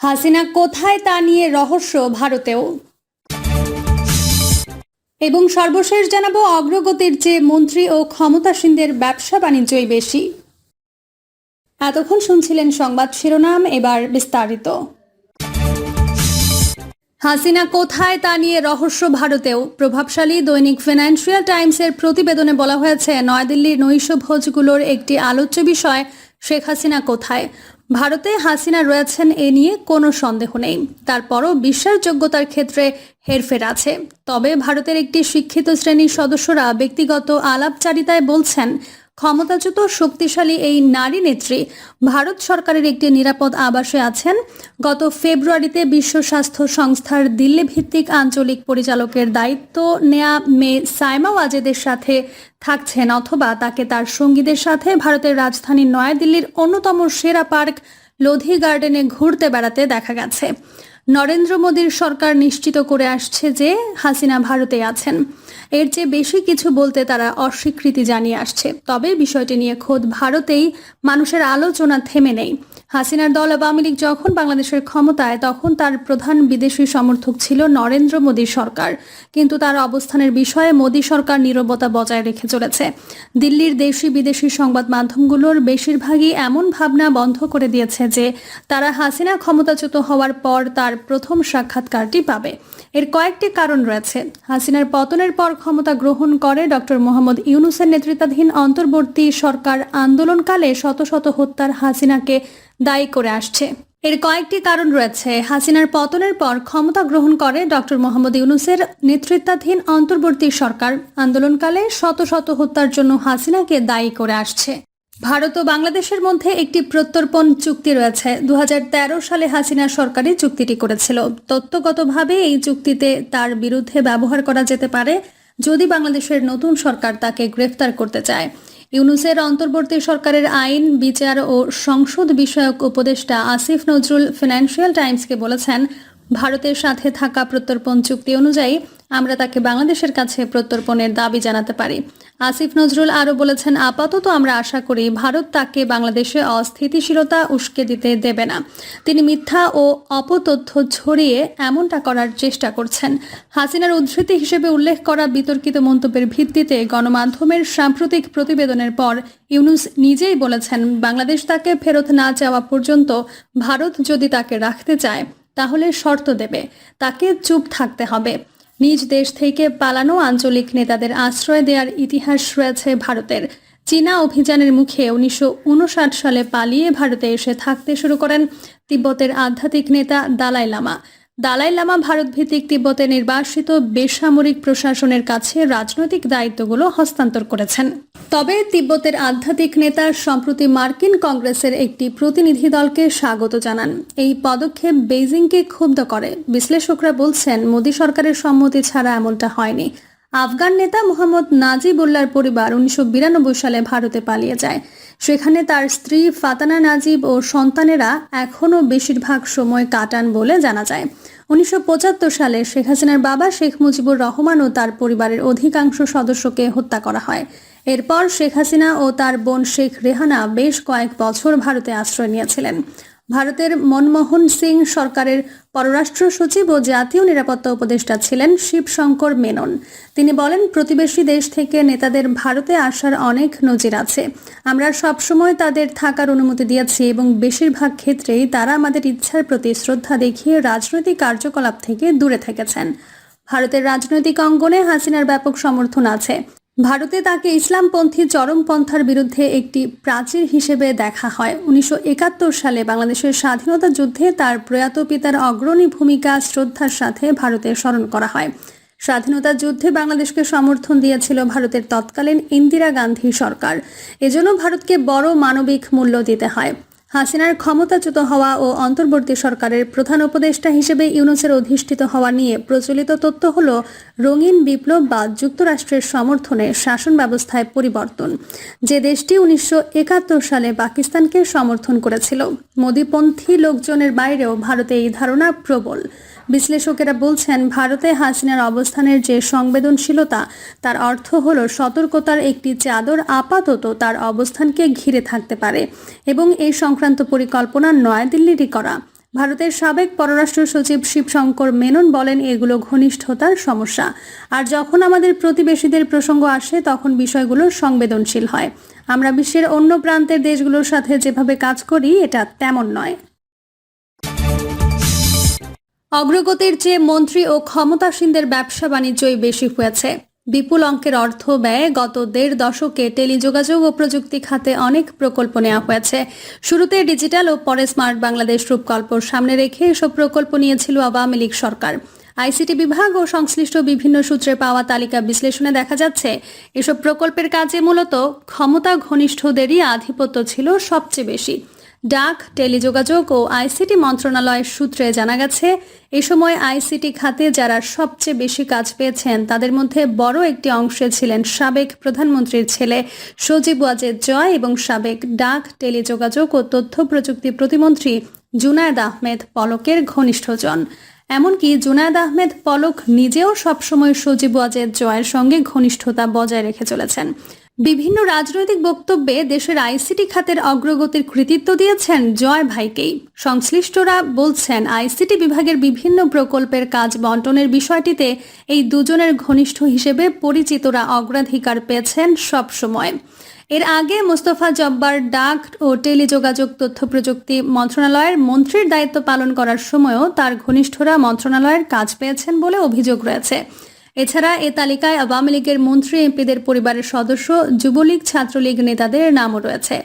হাসিনা কোথায় তা নিয়ে রহস্য ভারতেও? এবং সর্বশেষ জানাব অগ্রগতির চেয়ে মন্ত্রী ও ক্ষমতাসীনদের ব্যবসা বাণিজ্যই বেশি। এতক্ষণ শুনছিলেন সংবাদ শিরোনাম, এবার বিস্তারিত। হাসিনা কোথায় তা নিয়ে রহস্য ভারতেও? প্রভাবশালী দৈনিক ফিনান্সিয়াল টাইমসের প্রতিবেদনে বলা হয়েছে, নয়াদিল্লির নৈশ ভোজগুলোর একটি আলোচ্য বিষয়, শেখ হাসিনা কোথায়? ভারতে হাসিনা রয়েছেন এ নিয়ে কোনো সন্দেহ নেই। তারপরও বিশ্বাসযোগ্যতার ক্ষেত্রে হেরফের আছে। তবে ভারতের একটি শিক্ষিত শ্রেণির সদস্যরা ব্যক্তিগত আলাপচারিতায় বলছেন ক্ষমতাচ্যুত, শক্তিশালী এই নারী নেত্রী ভারত সরকারের একটি নিরাপদ আবাসে আছেন। গত ফেব্রুয়ারিতে বিশ্ব স্বাস্থ্য সংস্থার দিল্লি ভিত্তিক আঞ্চলিক পরিচালকের দায়িত্ব নেয়া মে সাইমা ওয়াজেদের সাথে থাকছেন অথবা তাকে তার সঙ্গীদের সাথে ভারতের রাজধানী নয়াদিল্লির অন্যতম সেরা পার্ক লোধি গার্ডেনে ঘুরতে বেড়াতে দেখা গেছে। নরেন্দ্র মোদীর সরকার নিশ্চিত করে আসছে যে হাসিনা ভারতে আছেন। এর চেয়ে বেশি কিছু বলতে তারা অস্বীকৃতি জানিয়ে আসছে। তবে বিষয়টি নিয়ে খোদ ভারতেই মানুষের আলোচনা থেমে নেই। হাসিনার দল আওয়ামী লীগ যখন বাংলাদেশের ক্ষমতায়, তখন তার প্রধান বিদেশি সমর্থক ছিল নরেন্দ্র মোদী সরকার। কিন্তু তার অবস্থানের বিষয়ে মোদী সরকার নীরবতা বজায় রেখে চলেছে। দিল্লির দেশি বিদেশি সংবাদ মাধ্যমগুলোর বেশিরভাগই এমন ভাবনা বন্ধ করে দিয়েছে যে, তারা হাসিনা ক্ষমতাচ্যুত হওয়ার পর তার প্রথম সাক্ষাৎকারটি পাবে। এর কয়েকটি কারণ রয়েছে। হাসিনার পতনের পর ক্ষমতা গ্রহণ করে ডক্টর মোহাম্মদ ইউনুসের নেতৃত্বাধীন অন্তর্বর্তী সরকার আন্দোলনকালে শত শত হত্যার হাসিনাকে দায়ী করে আসছে। এর কয়েকটি কারণ রয়েছে। হাসিনার পতনের পর ক্ষমতা গ্রহণ করে ডক্টর মোহাম্মদ ইউনুসের নেতৃত্বাধীন অন্তর্বর্তী সরকার। আন্দোলনকালে শত শত হত্যার জন্য হাসিনাকে দায়ী করে আসছে। ভারত ও বাংলাদেশের মধ্যে একটি প্রত্যর্পণ চুক্তি রয়েছে। দু হাজার তেরো সালে হাসিনা সরকারি চুক্তিটি করেছিল। তত্ত্বগতভাবে এই চুক্তিতে তার বিরুদ্ধে ব্যবহার করা যেতে পারে যদি বাংলাদেশের নতুন সরকার তাকে গ্রেফতার করতে চায়। ইউনুসের অন্তর্বর্তী সরকারের আইন, বিচার ও সংসদ বিষয়ক উপদেষ্টা আসিফ নজরুল ফিনান্সিয়াল টাইমসকে বলেছেন, ভারতের সাথে থাকা প্রত্যর্পণ চুক্তি অনুযায়ী আমরা তাকে বাংলাদেশের কাছে প্রত্যর্পণের দাবি জানাতে পারি। আসিফ নজরুল আরও বলেছেন, আপাতত আমরা আশা করি ভারত তাকে বাংলাদেশে অস্থিতিশীলতা উস্কে দিতে দেবে না। তিনি মিথ্যা ও অপতথ্য ছড়িয়ে এমনটা করার চেষ্টা করছেন। হাসিনার উদ্ধৃতি হিসেবে উল্লেখ করা বিতর্কিত মন্তব্যের ভিত্তিতে গণমাধ্যমের সাম্প্রতিক প্রতিবেদনের পর ইউনুস নিজেই বলেছেন, বাংলাদেশ তাকে ফেরত না যাওয়া পর্যন্ত ভারত যদি তাকে রাখতে চায়, তাহলে শর্ত দেবে, তাকে চুপ থাকতে হবে। নিজ দেশ থেকে পালানো আঞ্চলিক নেতাদের আশ্রয় দেওয়ার ইতিহাস রয়েছে ভারতের। চীনা অভিযানের মুখে উনিশশো উনষাট সালে পালিয়ে ভারতে এসে থাকতে শুরু করেন তিব্বতের আধ্যাত্মিক নেতা দালাই লামা। দালাই লামা ভারত ভিত্তিক তিব্বতে নির্বাসিত বেসামরিক প্রশাসনের কাছে রাজনৈতিক দায়িত্বগুলো হস্তান্তর করেছেন। তবে তিব্বতের আধ্যাত্মিক নেতা সম্প্রতি মার্কিন কংগ্রেসের একটি প্রতিনিধি দলকে স্বাগত জানান। এই পদক্ষেপ বেইজিংকে ক্ষুব্ধ করে। বিশ্লেষকরা বলছেন, মোদী সরকারের সম্মতি ছাড়া এমনটা হয়নি। আফগান নেতা মোহাম্মদ নাজিবুল্লার পরিবার উনিশশো বিরানব্বই সালে ভারতে পালিয়ে যায়। সেখানে তার স্ত্রী ফাতানা নাজিব ও সন্তানেরা এখনও বেশিরভাগ সময় কাটান বলে জানা যায়। উনিশশো পঁচাত্তর সালে শেখ হাসিনার বাবা শেখ মুজিবুর রহমান ও তার পরিবারের অধিকাংশ সদস্যকে হত্যা করা হয়। এরপর শেখ হাসিনা ও তার বোন শেখ রেহানা বেশ কয়েক বছর ভারতে আশ্রয় নিয়েছিলেন। ভারতের মনমোহন সিং সরকারের পররাষ্ট্র সচিব ও জাতীয় নিরাপত্তা উপদেষ্টা ছিলেন শিবশঙ্কর মেনন। তিনি বলেন, প্রতিবেশী দেশ থেকে নেতাদের ভারতে আসার অনেক নজির আছে। আমরা সবসময় তাদের থাকার অনুমতি দিয়েছি এবং বেশিরভাগ ক্ষেত্রেই তারা আমাদের ইচ্ছার প্রতি শ্রদ্ধা দেখিয়ে রাজনৈতিক কার্যকলাপ থেকে দূরে থেকেছেন। ভারতের রাজনৈতিক অঙ্গনে হাসিনার ব্যাপক সমর্থন আছে। ভারতে তাকে ইসলামপন্থী চরমপন্থার বিরুদ্ধে একটি প্রাচীর হিসেবে দেখা হয়। উনিশশো একাত্তর সালে বাংলাদেশের স্বাধীনতা যুদ্ধে তার প্রয়াত পিতার অগ্রণী ভূমিকা শ্রদ্ধার সাথে ভারতে স্মরণ করা হয়। স্বাধীনতা যুদ্ধে বাংলাদেশকে সমর্থন দিয়েছিল ভারতের তৎকালীন ইন্দিরা গান্ধী সরকার। এজন্য ভারতকে বড় মানবিক মূল্য দিতে হয়। হাসিনার ক্ষমতাচ্যুত হওয়া ও অন্তর্বর্তী সরকারের প্রধান উপদেষ্টা হিসেবে ইউনুসের অধিষ্ঠিত হওয়া নিয়ে প্রচলিত তথ্য হল রঙিন বিপ্লব বা যুক্তরাষ্ট্রের সমর্থনে শাসন ব্যবস্থায় পরিবর্তন। যে দেশটি উনিশশো একাত্তর সালে পাকিস্তানকে সমর্থন করেছিল মোদীপন্থী লোকজনের বাইরেও ভারতে এই ধারণা প্রবল। বিশ্লেষকেরা বলছেন, ভারতে হাসিনার অবস্থানের যে সংবেদনশীলতা, তার অর্থ হল সতর্কতার একটি চাদর আপাতত তার অবস্থানকে ঘিরে থাকতে পারে এবং এই সংক্রান্ত পরিকল্পনা নয়াদিল্লিরই করা। ভারতের সাবেক পররাষ্ট্র সচিব শিবশঙ্কর মেনন বলেন, এগুলো ঘনিষ্ঠতার সমস্যা। আর যখন আমাদের প্রতিবেশীদের প্রসঙ্গ আসে, তখন বিষয়গুলো সংবেদনশীল হয়। আমরা বিশ্বের অন্য প্রান্তের দেশগুলোর সাথে যেভাবে কাজ করি, এটা তেমন নয়। অগ্রগতির চেয়ে মন্ত্রী ও ক্ষমতাসীনদের ব্যবসা বাণিজ্যই বেশি হয়েছে। বিপুল অঙ্কের অর্থ ব্যয়ে গত দেড় দশকে টেলিযোগাযোগ ও প্রযুক্তি খাতে অনেক প্রকল্প নেওয়া হয়েছে। শুরুতে ডিজিটাল ও পরে স্মার্ট বাংলাদেশ রূপকল্প সামনে রেখে এসব প্রকল্প নিয়েছিল আওয়ামী লীগ সরকার। আইসিটি বিভাগ ও সংশ্লিষ্ট বিভিন্ন সূত্রে পাওয়া তালিকা বিশ্লেষণে দেখা যাচ্ছে, এসব প্রকল্পের কাজে মূলত ক্ষমতা ঘনিষ্ঠদেরই আধিপত্য ছিল সবচেয়ে বেশি। ডাক, টেলিযোগাযোগ ও আইসিটি মন্ত্রণালয়ের সূত্রে জানা গেছে, এ সময় আইসিটি খাতে যারা সবচেয়ে বেশি কাজ পেয়েছেন, তাদের মধ্যে বড় একটি অংশে ছিলেন সাবেক প্রধানমন্ত্রীর ছেলে সজীব ওয়াজেদ জয় এবং সাবেক ডাক, টেলিযোগাযোগ ও তথ্য প্রযুক্তি প্রতিমন্ত্রী জুনায়দ আহমেদ পলকের ঘনিষ্ঠজন। এমনকি জুনায়দ আহমেদ পলক নিজেও সবসময় সজীব ওয়াজেদ জয়ের সঙ্গে ঘনিষ্ঠতা বজায় রেখে চলেছেন। বিভিন্ন রাজনৈতিক বক্তব্যে দেশের আইসিটি খাতের অগ্রগতির কৃতিত্ব দিয়েছেন জয় ভাইকেই সংশ্লিষ্টরা বলছেন, আইসিটি বিভাগের বিভিন্ন প্রকল্পের কাজ বন্টনের বিষয়টিতে এই দুজনের ঘনিষ্ঠ হিসেবে পরিচিতরা অগ্রাধিকার পেয়েছেন সবসময়। এর আগে মোস্তফা জব্বার ডাক ও টেলিযোগাযোগ তথ্য প্রযুক্তি মন্ত্রণালয়ের মন্ত্রীর দায়িত্ব পালন করার সময়ও তার ঘনিষ্ঠরা মন্ত্রণালয়ের কাজ পেয়েছেন বলে অভিযোগ রয়েছে। এছাড়া এ তালিকায় আওয়ামী লীগের মন্ত্রী, এমপিদের পরিবারের সদস্য, যুবলীগ, ছাত্রলীগ নেতাদের নামও রয়েছে।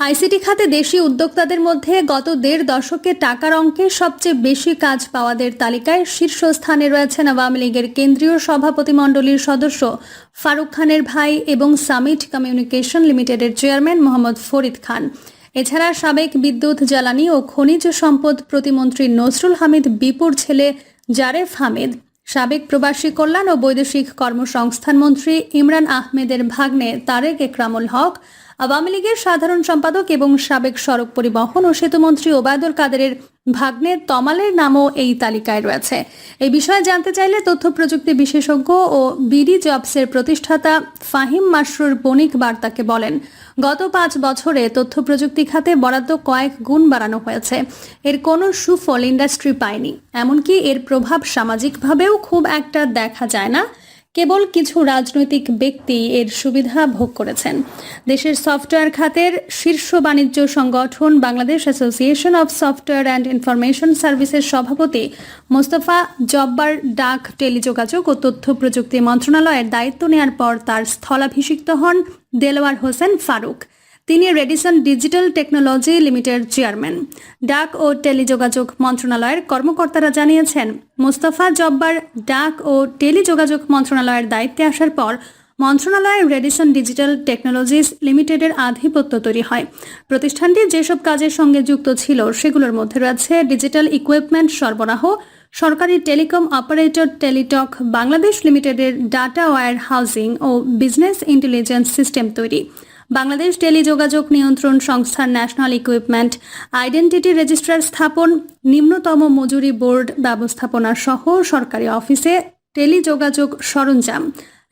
আইসিটি খাতে দেশি উদ্যোক্তাদের মধ্যে গত দেড় দশকে টাকার অঙ্কে সবচেয়ে বেশি কাজ পাওয়াদের তালিকায় শীর্ষস্থানে রয়েছেন আওয়ামী লীগের কেন্দ্রীয় সভাপতিমণ্ডলীর সদস্য ফারুক খানের ভাই এবং সামিট কমিউনিকেশন লিমিটেডের চেয়ারম্যান মোহাম্মদ ফরিদ খান। এছাড়া সাবেক বিদ্যুৎ, জ্বালানি ও খনিজ সম্পদ প্রতিমন্ত্রী নজরুল হামিদ বিপুর ছেলে জারেফ হামিদ। সাবেক প্রবাসী কল্যাণ ও বৈদেশিক কর্মসংস্থান মন্ত্রী ইমরান আহমেদের ভাগ্নে তারেক একরামুল হক আওয়ামী লীগের সাধারণ সম্পাদক এবং সাবেক সড়ক পরিবহন ও সেতুমন্ত্রী ওবায়দুল কাদেরের ভাগ্নে তমালের নামও এই তালিকায় রয়েছে। এই বিষয়ে জানতে চাইলে তথ্য প্রযুক্তি বিশেষজ্ঞ ও বিডি জবসের প্রতিষ্ঠাতা ফাহিম মাসরুর বণিক বার্তাকে বলেন, গত পাঁচ বছরে তথ্য প্রযুক্তি খাতে বরাদ্দ কয়েক গুণ বাড়ানো হয়েছে। এর কোনো সুফল ইন্ডাস্ট্রি পায়নি। এমনকি এর প্রভাব সামাজিকভাবেও খুব একটা দেখা যায় না। কেবল কিছু রাজনৈতিক ব্যক্তি এর সুবিধা ভোগ করেছেন। দেশের সফটওয়্যার খাতের শীর্ষ বাণিজ্য সংগঠন Bangladesh association of software and information সার্ভিসের সভাপতি মোস্তফা জব্বার ডাক টেলিযোগাযোগ ও তথ্য প্রযুক্তি মন্ত্রণালয়ের দায়িত্ব নেয়ার পর তার স্থলাভিষিক্ত হন দেলোয়ার হোসেন ফারুক। তিনি Radisson digital technology limited chairman. ডাক ও টেলিযোগাযোগ মন্ত্রণালয়ের কর্মকর্তারা জানিয়েছেন, মোস্তফা জব্বার ডাক ও টেলিযোগাযোগ মন্ত্রণালয়ের দায়িত্বে আসার পর মন্ত্রণালয়ের রেডিসন ডিজিটাল টেকনোলজিস লিমিটেডের আধিপত্য তৈরি হয়। প্রতিষ্ঠানটি যেসব কাজের সঙ্গে যুক্ত ছিল, সেগুলোর মধ্যে রয়েছে ডিজিটাল ইকুইপমেন্ট সরবরাহ, সরকারি টেলিকম অপারেটর টেলিটক, বাংলাদেশ লিমিটেডের ডাটা ওয়্যার হাউজিং ও বিজনেস ইন্টেলিজেন্স সিস্টেম তৈরি। বাংলাদেশ টেলিযোগাযোগ নিয়ন্ত্রণ সংস্থার ন্যাশনাল ইকুইপমেন্ট আইডেন্টিটি রেজিস্ট্রার স্থাপন, নিম্নতম মজুরি বোর্ড ব্যবস্থাপনা সহ সরকারি অফিসে টেলিযোগাযোগ সরঞ্জাম,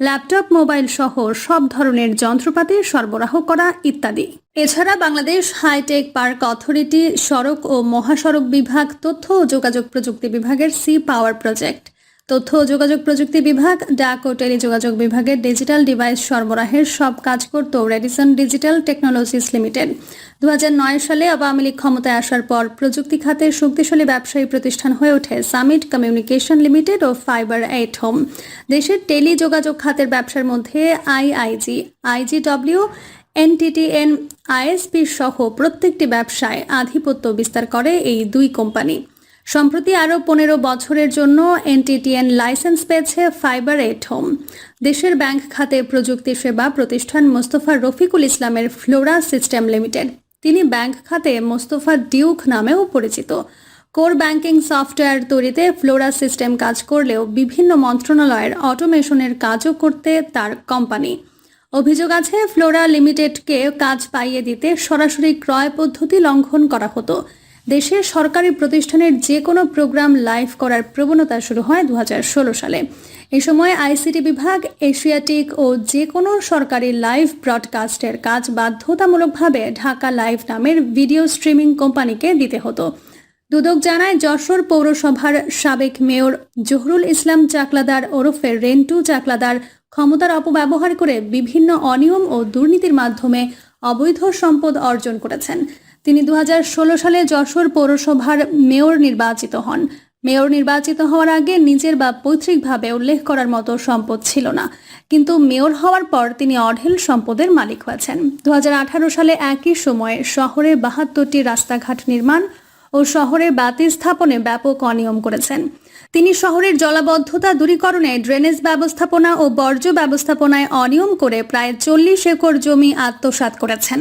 ল্যাপটপ, মোবাইল সহ সব ধরনের যন্ত্রপাতি সরবরাহ করা ইত্যাদি। এছাড়া বাংলাদেশ হাইটেক পার্ক অথরিটি, সড়ক ও মহাসড়ক বিভাগ, তথ্য ও যোগাযোগ প্রযুক্তি বিভাগের সি পাওয়ার প্রজেক্ট তথ্য যোগাযোগ প্রযুক্তি বিভাগ, ডাক ও টেলিযোগাযোগ বিভাগের ডিজিটাল ডিভাইস সরবরাহের সব কাজ করত রেডিসন ডিজিটাল টেকনোলজিস লিমিটেড। দুহাজার নয় সালে আওয়ামী লীগ ক্ষমতায় আসার পর প্রযুক্তি খাতে শক্তিশালী ব্যবসায়ী প্রতিষ্ঠান হয়ে ওঠে সামিট কমিউনিকেশন লিমিটেড ও ফাইবার এইট হোম। দেশের টেলিযোগাযোগ খাতের ব্যবসার মধ্যে আইআইজি আইজিডব্লিউ এনটিটিএন আইএসপি সহ প্রত্যেকটি ব্যবসায় আধিপত্য বিস্তার করে এই দুই কোম্পানি। সম্প্রতি আরও পনেরো বছরের জন্য এনটিটিএন লাইসেন্স পেয়েছে ফাইবার এট হোম। দেশের ব্যাংক খাতে প্রযুক্তি সেবা প্রতিষ্ঠান মোস্তফা রফিকুল ইসলামের ফ্লোরা সিস্টেম লিমিটেড। তিনি ব্যাংক খাতে মোস্তফা ডিউক নামেও পরিচিত। কোর ব্যাংকিং সফটওয়্যার তৈরিতে ফ্লোরা সিস্টেম কাজ করলেও বিভিন্ন মন্ত্রণালয়ের অটোমেশনের কাজও করতে তার কোম্পানি। অভিযোগ আছে, ফ্লোরা লিমিটেডকে কাজ পাইয়ে দিতে সরাসরি ক্রয় পদ্ধতি লঙ্ঘন করা হতো। দেশের সরকারি প্রতিষ্ঠানের যে কোনো প্রোগ্রাম লাইভ করার প্রবণতা শুরু হয় দু হাজার ষোলো সালে। এ সময় আইসিটি বিভাগ, এশিয়াটিক ও যে কোনো সরকারি লাইভ ব্রডকাস্টের কাজ বাধ্যতামূলকভাবে ঢাকা লাইভ নামের ভিডিও স্ট্রিমিং কোম্পানিকে দিতে হতো। দুদক জানায়, যশোর পৌরসভার সাবেক মেয়র জহুরুল ইসলাম চাকলাদার ওরফে রেন্টু চাকলাদার ক্ষমতার অপব্যবহার করে বিভিন্ন অনিয়ম ও দুর্নীতির মাধ্যমে অবৈধ সম্পদ অর্জন করেছেন। তিনি দু হাজার ষোলো সালে যশোর পৌরসভার মেয়র নির্বাচিত হন। মেয়র নির্বাচিত হওয়ার আগে নিজের বা পৈতৃকভাবে উল্লেখ করার মতো সম্পদ ছিল না। কিন্তু মেয়র হওয়ার পর তিনি অঢেল সম্পদের মালিক হয়েছেন। দু হাজার আঠারো সালে একই সময়ে শহরে বাহাত্তরটি রাস্তাঘাট নির্মাণ ও শহরে বাতি স্থাপনে ব্যাপক অনিয়ম করেছেন। তিনি শহরের জলাবদ্ধতা দূরীকরণে ড্রেনেজ ব্যবস্থাপনা ও বর্জ্য ব্যবস্থাপনায় অনিয়ম করে প্রায় চল্লিশ একর জমি আত্মসাৎ করেছেন।